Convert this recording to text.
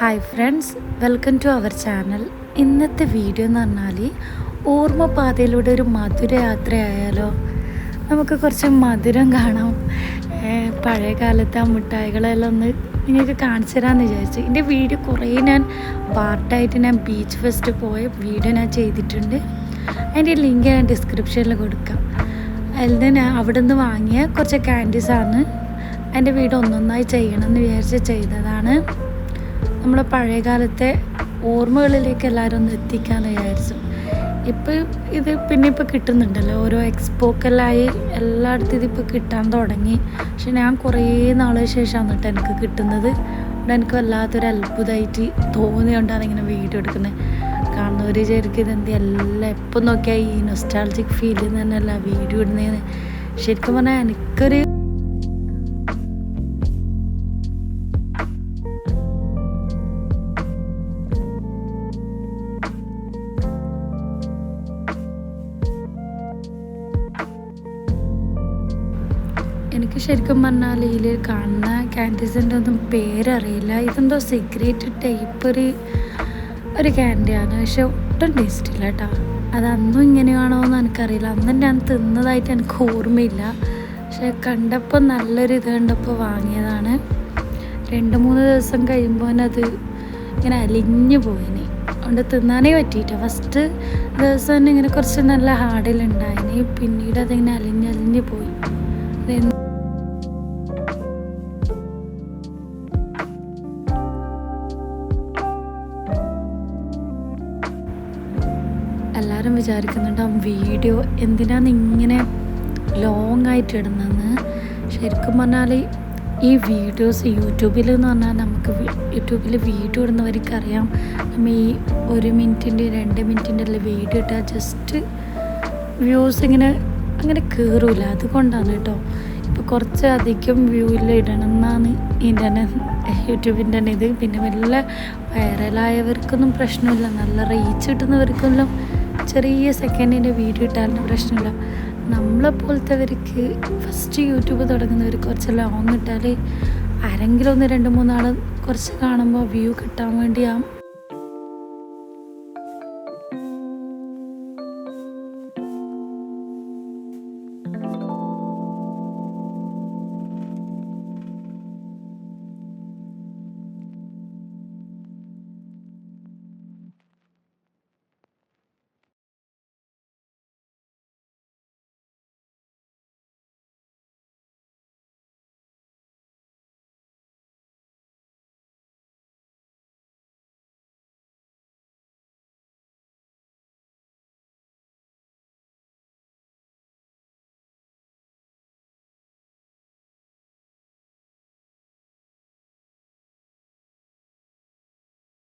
Hi friends welcome to our channel ഇന്നത്തെ video എന്ന് പറഞ്ഞാൽ ഓർമ്മപാതയിലൂടെ ഒരു മധുര യാത്രയായാലോ? നമുക്ക് കുറച്ച് മധുരം കാണാം. പഴയ കാലത്തെ ആ മിഠായികളെല്ലാം ഒന്ന് നിങ്ങൾക്ക് കാണിച്ചു തരാമെന്ന് വിചാരിച്ചു. എന്റെ വീഡിയോ കുറേ ഞാൻ പാർട്ടായിട്ട് ഞാൻ ബീച്ച് ഫെസ്റ്റ് പോയ വീഡിയോ ഞാൻ ചെയ്തിട്ടുണ്ട്. അതിന്റെ ലിങ്ക് ഞാൻ ഡിസ്ക്രിപ്ഷനിൽ കൊടുക്കാം. അതിൽ നിന്ന് ഞാൻ അവിടെ നിന്ന് വാങ്ങിയ കുറച്ച് ക്യാൻഡീസാണ് എന്റെ വീട് ഒന്നൊന്നായി ചെയ്യണമെന്ന് വിചാരിച്ച് ചെയ്തതാണ്. നമ്മളെ പഴയകാലത്തെ ഓർമ്മകളിലേക്ക് എല്ലാവരും ഒന്ന് എത്തിക്കാമെന്ന് വിചാരിച്ചു. ഇപ്പം ഇത് പിന്നെ ഇപ്പോൾ കിട്ടുന്നുണ്ടല്ലോ. ഓരോ എക്സ്പോക്കെല്ലായി എല്ലായിടത്തും ഇതിപ്പോൾ കിട്ടാൻ തുടങ്ങി. പക്ഷെ ഞാൻ കുറേ നാളിന് ശേഷമാണ് കേട്ടോ എനിക്ക് കിട്ടുന്നത്. അവിടെ എനിക്ക് വല്ലാത്തൊരു അത്ഭുതമായിട്ട് തോന്നിയോണ്ടാണ് ഇങ്ങനെ വീഡിയോ എടുക്കുന്നത്. കാണുന്നവർ വിചാരിക്കും ഇതെന്ത് എല്ലാം എപ്പം നോക്കിയാൽ ഈ നൊസ്റ്റാൾജിക് ഫീലിൽ തന്നെയല്ല വീഡിയോ ഇടുന്നതെന്ന് ശരിക്കും പറഞ്ഞാൽ എനിക്കൊരു എനിക്ക് ശരിക്കും പറഞ്ഞാൽ ഇതിൽ കാണുന്ന ക്യാൻഡീസിന്റെ ഒന്നും പേരറിയില്ല. ഇതെന്തോ സിഗരറ്റ് ടൈപ്പ് ഒരു ഒരു ക്യാൻഡിയാണ് പക്ഷെ ഒട്ടും ടേസ്റ്റ് ഇല്ല കേട്ടോ അത് അന്നും ഇങ്ങനെയാണോ എന്ന് എനിക്കറിയില്ല. അന്ന് ഞാൻ തിന്നതായിട്ട് എനിക്ക് ഓർമ്മയില്ല. പക്ഷെ കണ്ടപ്പോൾ നല്ലൊരു ഇത് കണ്ടപ്പോൾ വാങ്ങിയതാണ്. രണ്ട് മൂന്ന് ദിവസം കഴിയുമ്പോൾ അത് ഇങ്ങനെ അലിഞ്ഞു പോയിനി. അതുകൊണ്ട് തിന്നാനേ പറ്റിയിട്ട ഫസ്റ്റ് ദിവസം തന്നെ ഇങ്ങനെ കുറച്ച് നല്ല ഹാർഡിലുണ്ടായിന് പിന്നീട് അതിങ്ങനെ അലിഞ്ഞ് അലിഞ്ഞ് പോയി. എല്ലാവരും വിചാരിക്കുന്നുണ്ടാവും വീഡിയോ എന്തിനാണ് ഇങ്ങനെ ലോങ് ആയിട്ട് ഇടുന്നതെന്ന്? ശരിക്കും പറഞ്ഞാൽ ഈ വീഡിയോസ് യൂട്യൂബിൽ എന്ന് പറഞ്ഞാൽ നമുക്ക് യൂട്യൂബിൽ വീഡിയോ ഇടുന്നവർക്ക് അറിയാം. നമ്മൾ ഈ ഒരു മിനിറ്റിന്റെ രണ്ട് മിനിറ്റിന്റെ അല്ല വീഡിയോ ഇട്ടാൽ ജസ്റ്റ് വ്യൂസ് ഇങ്ങനെ അങ്ങനെ കയറൂല അതുകൊണ്ടാണ് കേട്ടോ. ഇപ്പോൾ കുറച്ച് അധികം വ്യൂവിൽ ഇടണം എന്നാണ് ഇതിന്റെ യൂട്യൂബിന്റെ തന്നെ ഇത്. പിന്നെ വല്ല വൈറലായവർക്കൊന്നും പ്രശ്നമില്ല. നല്ല റീച്ച് കിട്ടുന്നവർക്കെല്ലാം ചെറിയ സെക്കൻഡിന്റെ വീഡിയോ ഇട്ടാലും പ്രശ്നമില്ല. നമ്മളെ പോലത്തെവർക്ക് ഫസ്റ്റ് യൂട്യൂബ് തുടങ്ങുന്നവർ കുറച്ച് ലോങ് ഇട്ടാൽ ആരെങ്കിലും ഒന്ന് രണ്ട് മൂന്നാൾ കുറച്ച് കാണുമ്പോൾ വ്യൂ കിട്ടാൻ വേണ്ടി ആ